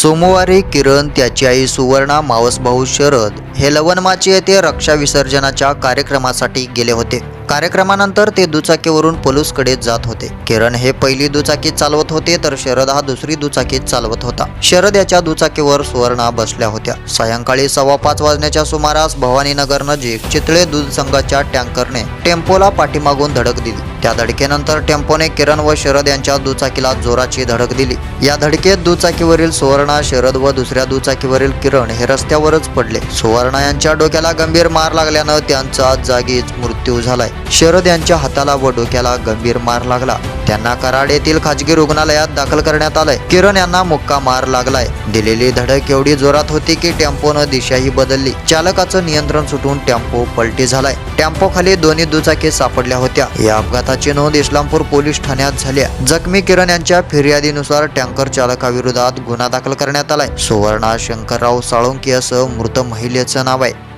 सोमवारी किरण त्याची आई सुवर्णा मावसभाऊ शरद हे लवणमाची येथे रक्षा विसर्जनाच्या कार्यक्रमासाठी गेले होते. कार्यक्रमानंतर ते दुचाकीवरून पलूसकडे जात होते. किरण हे पहिली दुचाकी चालवत होते तर शरद हा दुसरी दुचाकी चालवत होता. शरद याच्या दुचाकीवर सुवर्णा बसल्या होत्या. सायंकाळी सव्वा पाच वाजण्याच्या सुमारास भवानीनगर नजीक चितळे दूध संघाच्या टँकरने टेम्पोला पाठीमागून धडक दिली. त्या धडकेनंतर टेम्पोने किरण व शरद यांच्या दुचाकीला जोराची धडक दिली. या धडकेत दुचाकीवरील सुवर्णा शरद व दुसऱ्या दुचाकीवरील किरण हे रस्त्यावरच पडले. सुवर्ण यांच्या डोक्याला गंभीर मार लागल्यानं त्यांचा जागीच मृत्यू झालाय. शरद यांच्या हाताला व डोक्याला गंभीर मार लागला. त्यांना कराड येथील खाजगी रुग्णालयात दाखल करण्यात आलंय. किरण यांना मुक्का मार लागलाय. दिलेली धडक एवढी जोरात होती की टेम्पोनं दिशाही बदलली. चालकाचं नियंत्रण सुटून टेम्पो पलटी झालाय. टेम्पो खाली दोन्ही दुचाकी सापडल्या होत्या. या अपघाताची नोंद इस्लामपूर पोलीस ठाण्यात झाल्या जखमी किरण यांच्या फिर्यादीनुसार टँकर चालकाविरोधात गुन्हा दाखल करण्यात आलाय. सुवर्णा शंकरराव साळुंकी असं मृत महिलेचं नाव आहे.